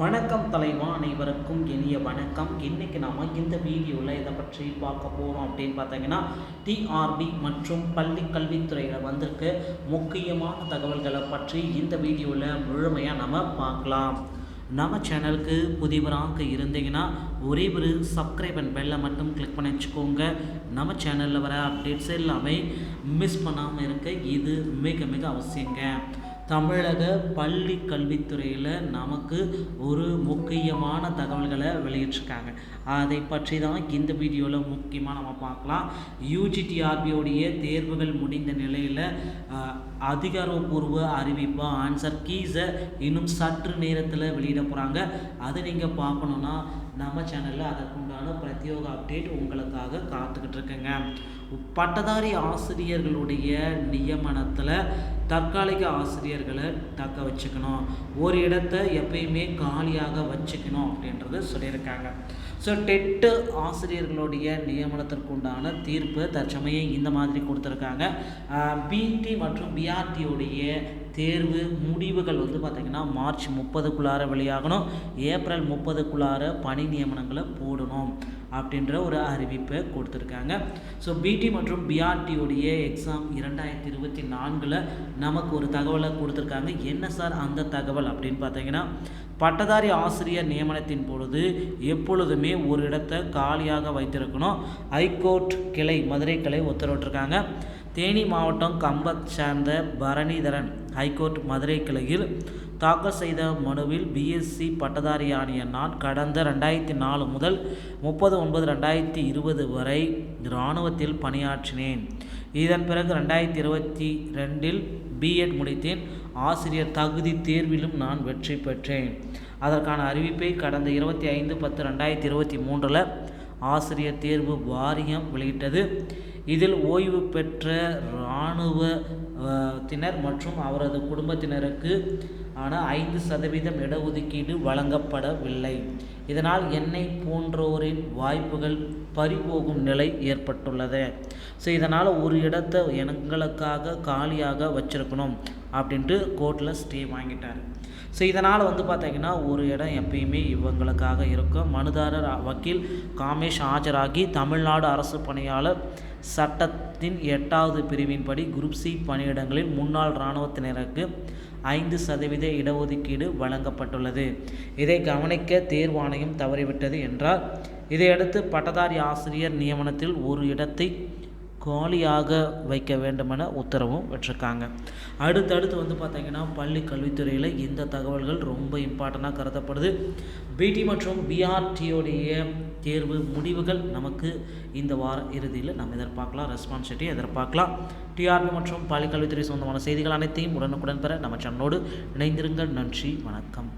வணக்கம் தலைவா அனைவருக்கும் இனிய வணக்கம். இன்னைக்கு நாம இந்த வீடியோவில் இதை பற்றி பார்க்க போகிறோம் அப்படின்னு பார்த்தீங்கன்னா டிஆர்பி மற்றும் பள்ளி கல்வித்துறையில் வந்திருக்க முக்கியமான தகவல்களை பற்றி இந்த வீடியோவில் முழுமையாக நம்ம பார்க்கலாம். நம்ம சேனலுக்கு புதிவராக இருந்தீங்கன்னா ஒரே ஒரு சப்ஸ்கிரைப் அண்ட் பெல்லை மட்டும் கிளிக் பண்ணி வச்சுக்கோங்க. நம்ம சேனலில் வர அப்டேட்ஸ் எல்லாமே மிஸ் பண்ணாமல் இருக்க இது மிக மிக அவசியங்க. தமிழக பள்ளி கல்வித்துறையில் நமக்கு ஒரு முக்கியமான தகவல்களை வெளியிட்டிருக்காங்க. அதை பற்றி தான் இந்த வீடியோவில் முக்கியமாக நம்ம பார்க்கலாம். யூஜிடிஆர்பியோடைய தேர்வுகள் முடிந்த நிலையில் அதிகாரப்பூர்வ அறிவிப்பு ஆன்சர் கீஸை இன்னும் சற்று நேரத்தில் வெளியிட போகிறாங்க அதை நீங்கள் பார்க்கணுன்னா நம்ம சேனலில் அதற்குண்டான பிரத்யோக அப்டேட் உங்களுக்காக காத்துக்கிட்டு இருக்குங்க. பட்டதாரி ஆசிரியர்களுடைய நியமனத்தில் தற்காலிக ஆசிரியர்களை தக்க வச்சுக்கணும். ஒரு இடத்த எப்பயுமே காலியாக வச்சுக்கணும் அப்படின்றத சொல்லியிருக்காங்க. ஸோ டெட்டு ஆசிரியர்களுடைய நியமனத்திற்குண்டான தீர்ப்பு தற்சமயம் இந்த மாதிரி கொடுத்துருக்காங்க. பிடி மற்றும் பிஆர்டியோடைய தேர்வு முடிவுகள் வந்து பார்த்திங்கன்னா மார்ச் முப்பதுக்குள்ளார வெளியாகணும். ஏப்ரல் முப்பதுக்குள்ளார பணி நியமனங்களை போடணும் அப்படின்ற ஒரு அறிவிப்பை கொடுத்துருக்காங்க. ஸோ பிடி மற்றும் பிஆர்டியோடைய எக்ஸாம் இரண்டாயிரத்தி இருபத்தி நான்கில் நமக்கு ஒரு தகவலை கொடுத்துருக்காங்க. என்ன சார் அந்த தகவல் அப்படின்னு பார்த்தீங்கன்னா பட்டதாரி ஆசிரியர் நியமனத்தின் பொழுது எப்பொழுதுமே ஒரு இடத்தை காலியாக வைத்திருக்கணும். ஹைகோர்ட் கிளை மதுரை கிளை உத்தரவிட்டிருக்காங்க தேனி மாவட்டம் கம்பத் சேர்ந்த பரணிதரன் ஹைகோர்ட் மதுரை கிளையில் தாக்கல் செய்த மனுவில் பிஎஸ்சி பட்டதாரியானிய நான் கடந்த ரெண்டாயிரத்தி நாலு முதல் முப்பது ஒன்பது ரெண்டாயிரத்தி இருபது வரை இராணுவத்தில் பணியாற்றினேன். இதன் பிறகு ரெண்டாயிரத்தி இருபத்தி ரெண்டில் பிஎட் முடித்தேன். ஆசிரியர் தகுதி தேர்விலும் நான் வெற்றி பெற்றேன். அதற்கான அறிவிப்பை கடந்த இருபத்தி ஐந்து பத்து ரெண்டாயிரத்தி இருபத்தி மூன்றில் ஆசிரியர் தேர்வு வாரியம் வெளியிட்டது. இதில் ஓய்வு பெற்ற இராணுவத்தினர் மற்றும் அவரது குடும்பத்தினருக்கு ஆனால் ஐந்து சதவீதம் இடஒதுக்கீடு வழங்கப்படவில்லை. இதனால் என்னை போன்றோரின் வாய்ப்புகள் பறிபோகும் நிலை ஏற்பட்டுள்ளது. ஸோ இதனால் ஒரு இடத்தை எங்களுக்காக காலியாக வச்சிருக்கணும் அப்படின்ட்டு கோர்ட்டில் ஸ்டே வாங்கிட்டார். ஸோ இதனால் வந்து பார்த்தீங்கன்னா ஒரு இடம் எப்பயுமே இவங்களுக்காக இருக்கும். மனுதாரர் வக்கீல் காமேஷ் ஆஜராகி தமிழ்நாடு அரசு பணியாளர் சட்டத்தின் எட்டாவது பிரிவின்படி குரூப் சி பணியிடங்களில் முன்னாள் இராணுவத்தினருக்கு ஐந்து சதவீத இடஒதுக்கீடு வழங்கப்பட்டுள்ளது. இதை கவனிக்க தேர்வாணையம் தவறிவிட்டது என்றார். இதையடுத்து பட்டதாரி ஆசிரியர் நியமனத்தில் ஒரு இடத்தை காலியாக வைக்க வேண்டுமென உத்தரவும் விட்டுருக்காங்க. அடுத்தடுத்து வந்து பார்த்திங்கன்னா பள்ளி கல்வித்துறையில் இந்த தகவல்கள் ரொம்ப இம்பார்ட்டண்ட்டாக கருதப்படுது. பிடி மற்றும் பிஆர்டியோடைய தேர்வு முடிவுகள் நமக்கு இந்த வார இறுதியில் நம்ம எதிர்பார்க்கலாம். ரெஸ்பான்சிட்டியை எதிர்பார்க்கலாம். டிஆர்பி மற்றும் பள்ளி கல்வித்துறை சொந்தமான செய்திகள் அனைத்தையும் உடனுக்குடன் பெற நம்ம சேனலோடு இணைந்திருங்கள். நன்றி வணக்கம்.